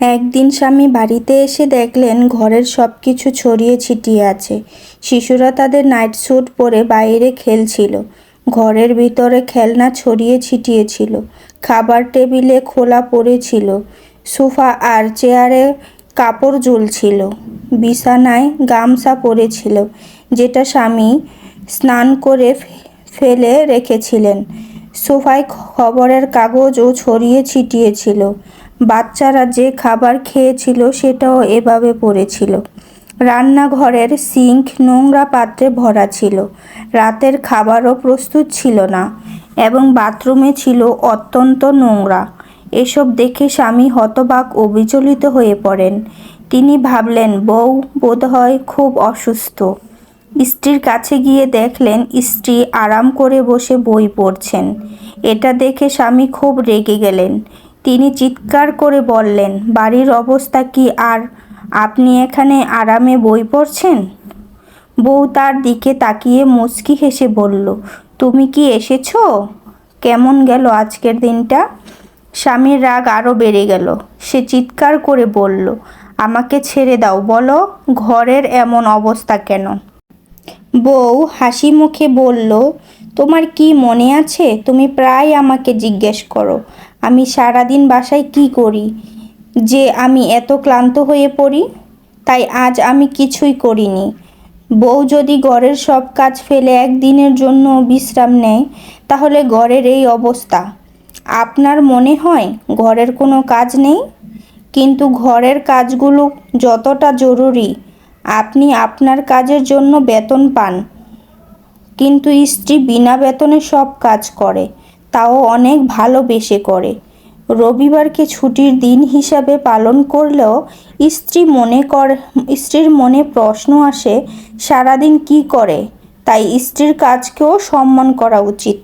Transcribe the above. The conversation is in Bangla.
একদিন স্বামী বাড়িতে এসে দেখলেন ঘরের সব কিছু ছড়িয়ে ছিটিয়ে আছে। শিশুরা তাদের নাইট স্যুট পরে বাইরে খেলছিল। ঘরের ভিতরে খেলনা ছড়িয়ে ছিটিয়ে ছিল খাবার টেবিলে খোলা পড়েছিল। সোফা আর চেয়ারে কাপড় ঝুলছিল। বিছানায় গামছা পড়েছিল, যেটা স্বামী স্নান করে ফেলে রেখেছিলেন। সোফায় খবরের কাগজও ছড়িয়ে ছিটিয়ে ছিল বাচ্চারা যে খাবার খেয়েছিল সেটাও এভাবে পড়েছিল। রান্নাঘরের সিঙ্ক নোংরা পাত্রে ভরা ছিল। রাতের খাবারও প্রস্তুত ছিল না এবং বাথরুমে ছিল অত্যন্ত নোংরা। এসব দেখে স্বামী হতবাক ও বিচলিত হয়ে পড়েন। তিনি ভাবলেন, বউ বোধহয় খুব অসুস্থ। স্ত্রীর কাছে গিয়ে দেখলেন, স্ত্রী আরাম করে বসে বই পড়ছেন। এটা দেখে স্বামী খুব রেগে গেলেন। তিনি চিৎকার করে বললেন, বাড়ির অবস্থা কি আর? আপনি এখানে আরামে বই পড়ছেন? বউ তার দিকে তাকিয়ে মুচকি হেসে বলল, তুমি কি এসেছ? কেমন গেল আজকের দিনটা? স্বামীর রাগ আরও বেড়ে গেল। সে চিৎকার করে বলল, আমাকে ছেড়ে দাও, বলো, ঘরের এমন অবস্থা কেন? বউ হাসি মুখে বলল, তোমার কি মনে আছে? তুমি প্রায় আমাকে জিজ্ঞেস করো। আমি সারাদিন বাসায় কি করি? যে আমি এত ক্লান্ত হয়ে পড়ি, তাই আজ আমি কিছুই করিনি। বউ যদি ঘরের সব কাজ ফেলে একদিনের জন্য বিশ্রাম নেয়, তাহলে ঘরের এই অবস্থা। আপনার মনে হয় ঘরের কোনো কাজ নেই? কিন্তু ঘরের কাজগুলো যতটা জরুরি, আপনি আপনার কাজের জন্য বেতন পান। কিন্তু স্ত্রী বিনা বেতনে সব কাজ করে। তাও অনেক ভালোবেসে করে। রবিবারকে ছুটির দিন হিসাবে পালন করলেও স্ত্রী মনে কর স্ত্রীর মনে প্রশ্ন আসে, সারাদিন কি করে? তাই স্ত্রীর কাজকেও সম্মান করা উচিত।